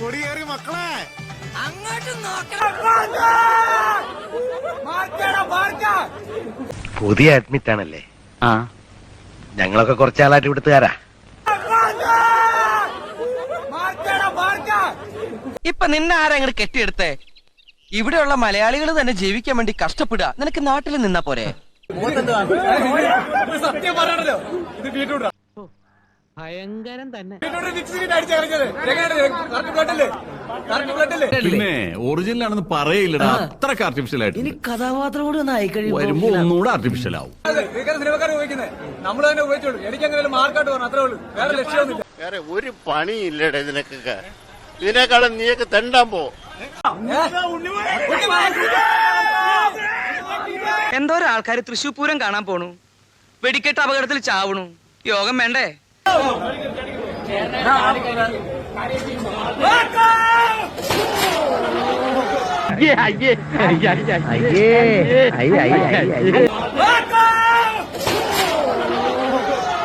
കൊടിയേറി മക്കളെ. അങ്ങോട്ട് പുതിയ അഡ്മിറ്റ് ആണല്ലേ? ആ. ഞങ്ങളൊക്കെ കുറച്ചാളായിട്ട് ഇവിടുത്തുകാരാ. ഇപ്പൊ നിന്നെ ആരെങ്ങനെ കെട്ടിയെടുത്തേ? ഇവിടെയുള്ള മലയാളികൾ തന്നെ ജീവിക്കാൻ വേണ്ടി കഷ്ടപ്പെടുക. നിനക്ക് നാട്ടിൽ നിന്നാ പോരെ? സത്യം പറയണല്ലോ ഇത് വീട്ടിലൂടെ ഭയങ്കരം തന്നെ. പിന്നെ ഒറിജിനൽ ആണെന്ന് പറയില്ലടാ. അത്രയ്ക്ക് ആർട്ടിഫിഷ്യൽ ആയിട്ട് ഇനി കഥാപാത്രം കൂടി ഒന്ന് ആയി വരുമ്പോ ഒന്നുകൂടെ ആർട്ടിഫിഷ്യൽ ആവും. നമ്മൾ തന്നെ ഉപയോഗിച്ചോളൂ. എനിക്ക് അങ്ങനെ മാർക്കായിട്ട് പറഞ്ഞു അത്രേ ഉള്ളൂ. വേറെ ലക്ഷ്യമൊന്നുമില്ല. വേറെ ഒരു പണിയില്ലടേ നിനക്കൊക്കെ. ഇതിനേക്കാളും നീയൊക്കെ തെണ്ടാൻ പോ. എന്തോരം ആൾക്കാർ തൃശൂർ പൂരം കാണാൻ പോണു? വെടിക്കെട്ട് അപകടത്തിൽ ചാവണു. യോഗം വേണ്ടേ?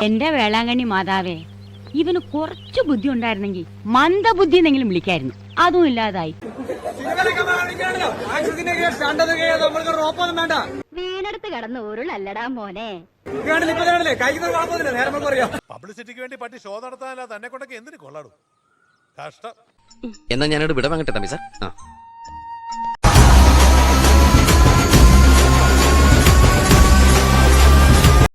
എന്റെ വേളാങ്കണ്ണി മാതാവേ ഇവന് കുറച്ചു ബുദ്ധി ഉണ്ടായിരുന്നെങ്കിൽ മന്ദബുദ്ധി എന്നെങ്കിലും വിളിക്കായിരുന്നു. അതും ഇല്ലാതായി. നമ്മൾക്ക് കടന്ന് ഉരുളല്ലടാ മോനെ. പബ്ലിസിറ്റിക്ക് വേണ്ടി പറ്റി ഷോ നടത്താനല്ല തന്നെ കൊണ്ടൊക്കെ എന്തിനു കൊള്ളാടും? കഷ്ടം. എന്നാ ഞാനോട് വിട വാങ്ങട്ടെ തമ്പി സാർ.